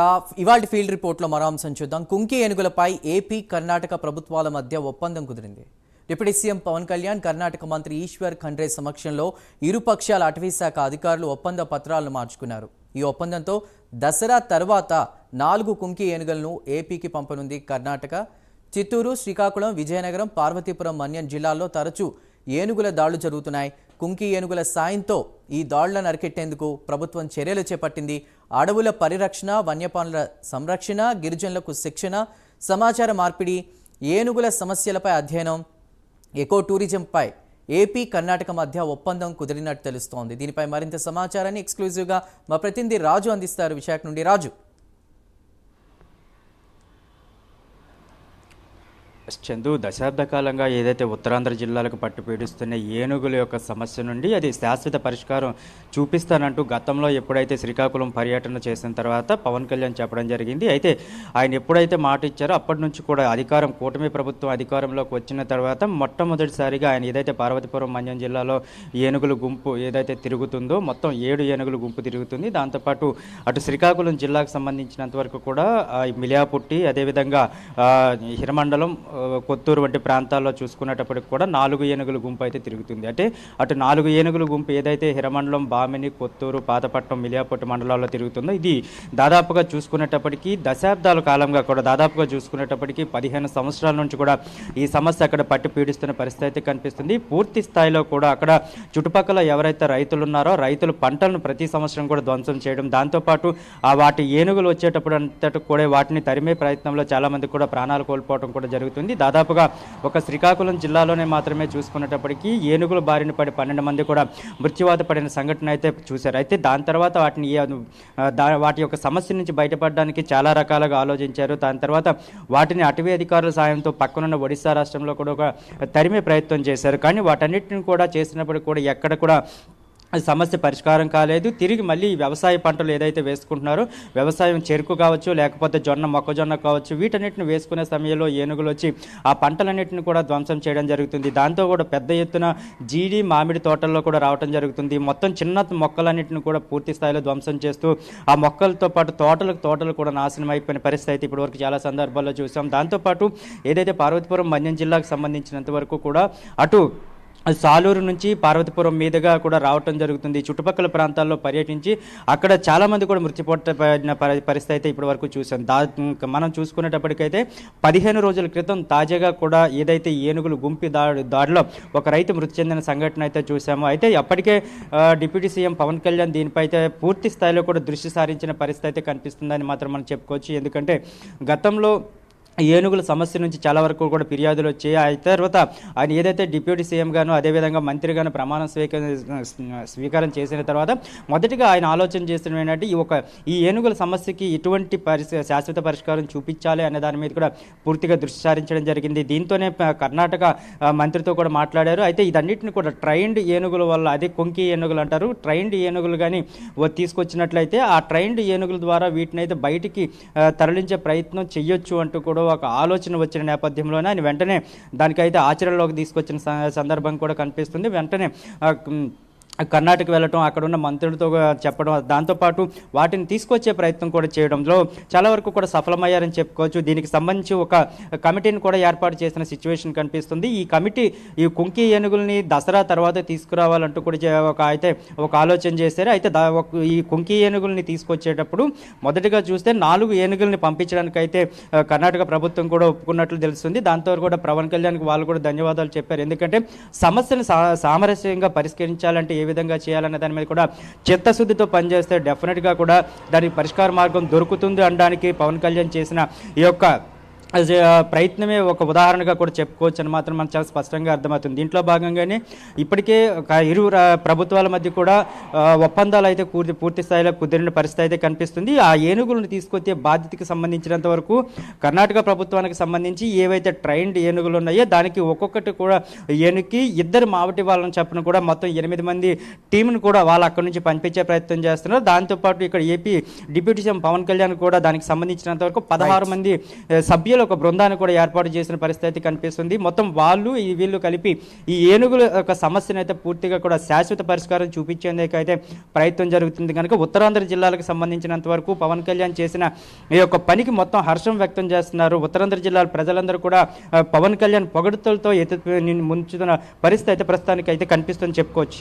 ఇవాళ ఫీల్డ్ రిపోర్ట్లో మరో అంశం చూద్దాం. కుంకి ఏనుగులపై ఏపీ కర్ణాటక ప్రభుత్వాల మధ్య ఒప్పందం కుదిరింది. డిప్యూటీ సీఎం పవన్ కళ్యాణ్ కర్ణాటక మంత్రి ఈశ్వర్ ఖండ్రే సమక్షంలో ఇరు పక్షాల అధికారులు ఒప్పంద పత్రాలను మార్చుకున్నారు. ఈ ఒప్పందంతో దసరా తర్వాత నాలుగు కుంకి ఏనుగులను ఏపీకి పంపనుంది కర్ణాటక. చిత్తూరు శ్రీకాకుళం విజయనగరం పార్వతీపురం మన్యం జిల్లాల్లో తరచూ ఏనుగుల దాడులు జరుగుతున్నాయి. కుంకి ఏనుగుల సాయంతో ఈ దాడులను అరికెట్టేందుకు ప్రభుత్వం చర్యలు చేపట్టింది. అడవుల పరిరక్షణ వన్యప్రాణుల సంరక్షణ గిరిజనులకు శిక్షణ సమాచార మార్పిడి ఏనుగుల సమస్యలపై అధ్యయనం ఎకో టూరిజంపై ఏపీ కర్ణాటక మధ్య ఒప్పందం కుదిరినట్టు తెలుస్తోంది. దీనిపై మరింత సమాచారాన్ని ఎక్స్క్లూజివ్గా మా ప్రతినిధి రాజు అందిస్తారు విశాఖ నుండి. రాజు. చందు దశాబ్ద కాలంగా ఏదైతే ఉత్తరాంధ్ర జిల్లాలకు పట్టు పీడిస్తున్న ఏనుగుల యొక్క సమస్య నుండి అది శాశ్వత పరిష్కారం చూపిస్తానంటూ గతంలో ఎప్పుడైతే శ్రీకాకుళం పర్యటన చేసిన తర్వాత పవన్ కళ్యాణ్ చెప్పడం జరిగింది. అయితే ఆయన ఎప్పుడైతే మాట ఇచ్చారో అప్పటి నుంచి కూడా అధికారం కూటమి ప్రభుత్వం అధికారంలోకి వచ్చిన తర్వాత మొట్టమొదటిసారిగా ఆయన ఏదైతే పార్వతీపురం మన్యం జిల్లాలో ఏనుగుల గుంపు ఏదైతే తిరుగుతుందో మొత్తం ఏడు ఏనుగుల గుంపు తిరుగుతుంది. దాంతోపాటు అటు శ్రీకాకుళం జిల్లాకు సంబంధించినంత వరకు కూడా మిలియాపుట్టి అదేవిధంగా హిరమండలం కొత్తూరు వంటి ప్రాంతాల్లో చూసుకునేటప్పటికి కూడా నాలుగు ఏనుగుల గుంపు అయితే తిరుగుతుంది. అంటే అటు నాలుగు ఏనుగుల గుంపు ఏదైతే హిరమండలం బామిని కొత్తూరు పాతపట్నం మిలియాపట్టు మండలాల్లో తిరుగుతుందో ఇది దాదాపుగా చూసుకునేటప్పటికీ దశాబ్దాల కాలంగా కూడా దాదాపుగా చూసుకునేటప్పటికీ పదిహేను సంవత్సరాల నుంచి కూడా ఈ సమస్య అక్కడ పట్టి పీడిస్తున్న పరిస్థితి అయితే కనిపిస్తుంది. పూర్తి స్థాయిలో కూడా అక్కడ చుట్టుపక్కల ఎవరైతే రైతులు ఉన్నారో రైతులు పంటలను ప్రతి సంవత్సరం కూడా ధ్వంసం చేయడం దాంతోపాటు ఆ వాటి ఏనుగులు వచ్చేటప్పుడు అంతటి కూడా వాటిని తరిమే ప్రయత్నంలో చాలామంది కూడా ప్రాణాలు కోల్పోవడం కూడా జరుగుతుంది. దాదాపుగా ఒక శ్రీకాకుళం జిల్లాలోనే మాత్రమే చూసుకునేటప్పటికీ ఏనుగుల బారిన పడి పన్నెండు మంది కూడా మృత్యువాత పడిన సంఘటన అయితే చూశారు. అయితే దాని తర్వాత వాటిని వాటి యొక్క సమస్య నుంచి బయటపడడానికి చాలా రకాలుగా ఆలోచించారు. దాని తర్వాత వాటిని అటవీ అధికారుల సాయంతో పక్కనున్న ఒడిశా రాష్ట్రంలో కూడా ఒక తరిమే ప్రయత్నం చేశారు. కానీ వాటన్నిటిని కూడా చేసినప్పుడు కూడా ఎక్కడ కూడా సమస్య పరిష్కారం కాలేదు. తిరిగి మళ్ళీ వ్యవసాయ పంటలు ఏదైతే వేసుకుంటున్నారో వ్యవసాయం చెరుకు కావచ్చు లేకపోతే జొన్న మొక్కజొన్న కావచ్చు వీటన్నిటిని వేసుకునే సమయంలో ఏనుగులు వచ్చి ఆ పంటలన్నింటిని కూడా ధ్వంసం చేయడం జరుగుతుంది. దాంతో కూడా పెద్ద ఎత్తున జీడి మామిడి తోటల్లో కూడా రావడం జరుగుతుంది. మొత్తం చిన్న మొక్కలన్నింటిని కూడా పూర్తి స్థాయిలో ధ్వంసం చేస్తూ ఆ మొక్కలతో పాటు తోటలకు తోటలు కూడా నాశనం అయిపోయిన పరిస్థితి అయితే ఇప్పటివరకు చాలా సందర్భాల్లో చూసాం. దాంతోపాటు ఏదైతే పార్వతీపురం మన్యం జిల్లాకు సంబంధించినంత వరకు కూడా అటు సాలూరు నుంచి పార్వతీపురం మీదుగా కూడా రావటం జరుగుతుంది. చుట్టుపక్కల ప్రాంతాల్లో పర్యటించి అక్కడ చాలామంది కూడా మృతిపోటిన పరిస్థితి అయితే ఇప్పటి వరకు చూసాం. దా మనం చూసుకునేటప్పటికైతే పదిహేను రోజుల క్రితం తాజాగా కూడా ఏదైతే ఏనుగులు గుంపి దాడి దాడిలో ఒక రైతు మృతి చెందిన సంఘటన అయితే చూసాము. అయితే అప్పటికే డిప్యూటీ సీఎం పవన్ కళ్యాణ్ దీనిపై అయితే పూర్తి స్థాయిలో కూడా దృష్టి సారించిన పరిస్థితి అయితే కనిపిస్తుందని మాత్రం మనం చెప్పుకోవచ్చు. ఎందుకంటే గతంలో ఏనుగుల సమస్య నుంచి చాలా వరకు కూడా ఫిర్యాదులు వచ్చాయి. ఆ తర్వాత ఆయన ఏదైతే డిప్యూటీ సీఎం గాను అదేవిధంగా మంత్రిగాను ప్రమాణం స్వీకరి స్వీకారం చేసిన తర్వాత మొదటిగా ఆయన ఆలోచన చేసిన ఏంటంటే ఈ ఒక ఈ ఏనుగుల సమస్యకి ఎటువంటి పరిస్ శాశ్వత పరిష్కారం చూపించాలి అనే దాని మీద కూడా పూర్తిగా దృష్టి సారించడం జరిగింది. దీంతోనే కర్ణాటక మంత్రితో కూడా మాట్లాడారు. అయితే ఇదన్నిటిని కూడా ట్రైన్డ్ ఏనుగుల వల్ల అదే కొంకి ఏనుగులు అంటారు ట్రైన్డ్ ఏనుగులు కానీ తీసుకొచ్చినట్లయితే ఆ ట్రైన్డ్ ఏనుగుల ద్వారా వీటిని అయితే బయటికి తరలించే ప్రయత్నం చేయొచ్చు అంటూ కూడా ఒక ఆలోచన వచ్చిన నేపథ్యంలోనే ఆయన వెంటనే దానికైతే ఆచరణలోకి తీసుకొచ్చిన సందర్భం కూడా కనిపిస్తుంది. వెంటనే కర్ణాటక వెళ్ళటం అక్కడ ఉన్న మంత్రులతో చెప్పడం దాంతోపాటు వాటిని తీసుకొచ్చే ప్రయత్నం కూడా చేయడంలో చాలా వరకు కూడా సఫలమయ్యారని చెప్పుకోవచ్చు. దీనికి సంబంధించి ఒక కమిటీని కూడా ఏర్పాటు చేసిన సిచ్యువేషన్ కనిపిస్తుంది. ఈ కమిటీ ఈ కుంకి ఏనుగుల్ని దసరా తర్వాత తీసుకురావాలంటూ కూడా చే- ఒక అయితే ఒక ఆలోచన చేశారు. అయితే ఈ కుంకి ఏనుగుల్ని తీసుకొచ్చేటప్పుడు మొదటిగా చూస్తే నాలుగు ఏనుగుల్ని పంపించడానికి అయితే కర్ణాటక ప్రభుత్వం కూడా ఒప్పుకున్నట్లు తెలుస్తుంది. దాంతో కూడా పవన్ కళ్యాణ్కి వాళ్ళు కూడా ధన్యవాదాలు చెప్పారు. ఎందుకంటే సమస్యను సా సామరస్యంగా పరిష్కరించాలంటే ఏ విధంగా చేయాలనే దాని మీద కూడా చిత్తశుద్ధితో పనిచేస్తే డెఫినెట్గా కూడా దానికి పరిష్కార మార్గం దొరుకుతుంది అనడానికి పవన్ కళ్యాణ్ చేసిన ఈ యొక్క ప్రయత్నమే ఒక ఉదాహరణగా కూడా చెప్పుకోవచ్చు అని మాత్రం మనకు చాలా స్పష్టంగా అర్థమవుతుంది. దీంట్లో భాగంగానే ఇప్పటికే ఒక ఇరు ప్రభుత్వాల మధ్య కూడా ఒప్పందాలు అయితే పూర్తి పూర్తి స్థాయిలో కుదిరిన పరిస్థితి అయితే కనిపిస్తుంది. ఆ ఏనుగులను తీసుకొచ్చే బాధ్యతకి సంబంధించినంత వరకు కర్ణాటక ప్రభుత్వానికి సంబంధించి ఏవైతే ట్రైన్డ్ ఏనుగులు ఉన్నాయో దానికి ఒక్కొక్కటి కూడా ఏనుగుకి ఇద్దరు మావటి వాళ్ళని చెప్పిన కూడా మొత్తం ఎనిమిది మంది టీంను కూడా వాళ్ళు అక్కడి నుంచి పంపించే ప్రయత్నం చేస్తున్నారు. దాంతోపాటు ఇక్కడ AP deputy CM Pawan Kalyan కూడా దానికి సంబంధించినంత వరకు పదహారు మంది సభ్యులు ప్రత్యేక ఒక బృందాన్ని కూడా ఏర్పాటు చేసిన పరిస్థితి కనిపిస్తుంది. మొత్తం వాళ్ళు ఈ వీళ్ళు కలిపి ఈ ఏనుగుల యొక్క సమస్యను అయితే పూర్తిగా కూడా శాశ్వత పరిష్కారం చూపించేందుకైతే ప్రయత్నం జరుగుతుంది. కనుక ఉత్తరాంధ్ర జిల్లాలకు సంబంధించినంత వరకు పవన్ కళ్యాణ్ చేసిన ఈ యొక్క పనికి మొత్తం హర్షం వ్యక్తం చేస్తున్నారు. ఉత్తరాంధ్ర జిల్లాల ప్రజలందరూ కూడా పవన్ కళ్యాణ్ పొగడుతలతో ఎత్తు ముంచుతున్న పరిస్థితి అయితే ప్రస్తుతానికి అయితే కనిపిస్తుందని చెప్పుకోవచ్చు.